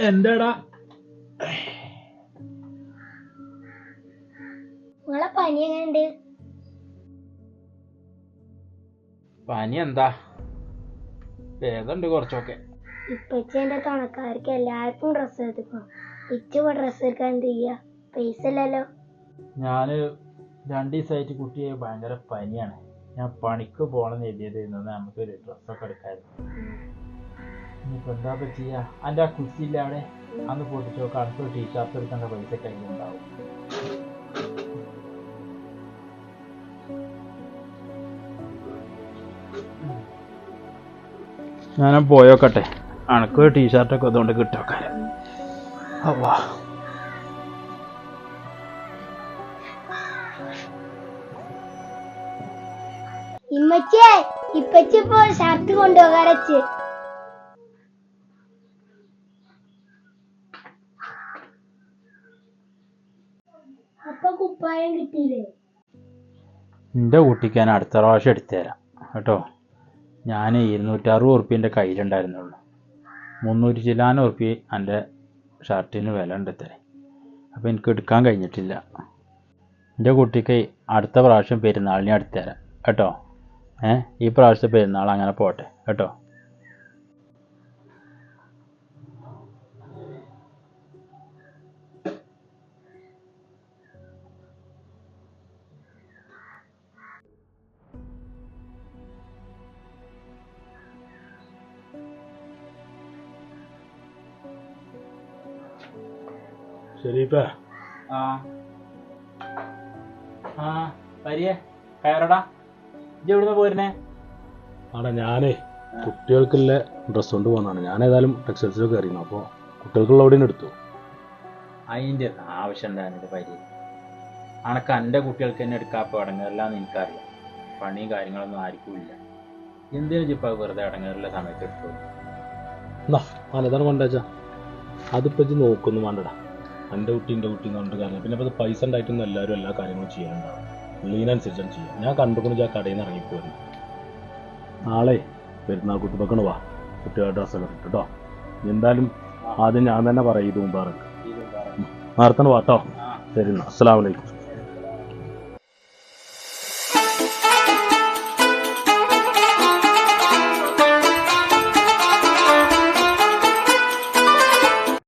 എന്താടാ? നിങ്ങളെ പനി എങ്ങനെയുണ്ട്? പനി എന്താ? ഭേദമുണ്ട് കുറച്ചൊക്കെ. ഇപ്പച്ചേന്റെ തണക്കാർക്ക് എല്ലാവർക്കും ഡ്രസ്സ് എടുക്കും. ഇച്ചു ഡ്രസ്സ് എടുക്കാൻ എന്ത് ചെയ്യാ? പൈസ ഇല്ലല്ലോ. ഞാൻ രണ്ട് ദിവസമായിട്ട് കുട്ടിയെ ഭയങ്കര പനിയാണ്. ഞാൻ പണിക്ക് പോകണം എഴുതിയത് ഇന്ന് നമുക്കൊരു ഡ്രസ്സൊക്കെ എടുക്കായിരുന്നു. ഇനിയിപ്പോൾ എന്താ പറ്റിയ? എന്റെ ആ കുറ്റിയില്ല അവിടെ? അന്ന് പൊട്ടിച്ചു നോക്കാം. അടുത്തൊരു ടീഷർട്ട് എടുക്കേണ്ട പൈസ കയ്യിലുണ്ടാവും ഞാൻ പോയോക്കട്ടെ അണക്ക് ടീഷർട്ടൊക്കെ അതുകൊണ്ട് കിട്ടോക്കാൻ അവാ ഇമ്മച്ചേ ഇപ്പച്ചി ഇപ്പൊ ഷർട്ട് കൊണ്ടുപോകാറച്ച് അപ്പൊ കുപ്പായം എന്റെ കുട്ടിക്ക് ഞാൻ അടുത്ത പ്രാവശ്യം എടുത്തുതരാം കേട്ടോ. ഞാൻ ഇരുന്നൂറ്ററുപത് ഉറുപ്പ്യന്റെ കയ്യിലുണ്ടായിരുന്നുള്ളൂ. മുന്നൂറ്റി ചില്ലാന ഉറുപ്പ്യ എന്റെ ഷർട്ടിന് വില ഉണ്ടെത്തരേ തരേ അപ്പോൾ എനിക്ക് എടുക്കാൻ കഴിഞ്ഞിട്ടില്ല. എന്റെ കുട്ടിക്ക് അടുത്ത പ്രാവശ്യം പെരുന്നാളിനെ എടുത്തു തരാം കേട്ടോ. ഏ ഈ പ്രാവശ്യത്തെ പെരുന്നാൾ അങ്ങനെ പോട്ടെ കേട്ടോ? ശരിപ്പാ ആ. ആ പരിയേ കയറടാ. എവിടുന്ന് പോരുന്നേ? ആടാ ഞാനേ കുട്ടികൾക്കുള്ള ഡ്രസ്സ് കൊണ്ട് പോകുന്നതാണ് ഞാൻ ഏതായാലും ടെക്സ്റ്റൈൽസിലൊക്കെ അറിയുന്നു അപ്പോൾ കുട്ടികൾക്കുള്ള അവിടെ നിന്ന് എടുത്തു. അതിന്റെ ആവശ്യം ഉണ്ടായിരുന്നില്ല പരി? അനക്ക് എന്റെ കുട്ടികൾക്ക് തന്നെ എടുക്കാപ്പോൾ അടങ്ങാറില്ലാന്ന് എനിക്കറിയാം. പണിയും കാര്യങ്ങളൊന്നും ആർക്കും ഇല്ല. എന്തിനു ചിപ്പ വെറുതെ അടങ്ങാറില്ല സമയത്ത് എടുത്തു അതാണ് കൊണ്ടാച്ചാ. അതിപ്പോൾ ഇജ്ജ് നോക്കൊന്നും വേണ്ടടാ. എന്റെ കുട്ടി എന്റെ കുട്ടി എന്ന് പറഞ്ഞിട്ട് കാര്യം പിന്നെ അപ്പോൾ അത് പൈസ ഉണ്ടായിട്ടൊന്നും എല്ലാവരും എല്ലാ കാര്യങ്ങളും ചെയ്യാനുണ്ടാവും ഉള്ളതിനനുസരിച്ചാണ് ചെയ്യുക. ഞാൻ കണ്ടുകൊണ്ട് ആ കടയിൽ നിന്ന് ഇറങ്ങിപ്പോയി നാളെ പെരുന്നാൾ കുട്ടിപ്പക്കണ വാ. കുട്ടികളുടെ ഡ്രസ്സൊക്കെ ഇട്ടു കേട്ടോ എന്തായാലും ആദ്യം ഞാൻ തന്നെ പറയും ഇത് മുമ്പാറക്ക് നേരത്തെ വാട്ടോ ശരി അസ്സാം അസ്സലാമലൈക്കും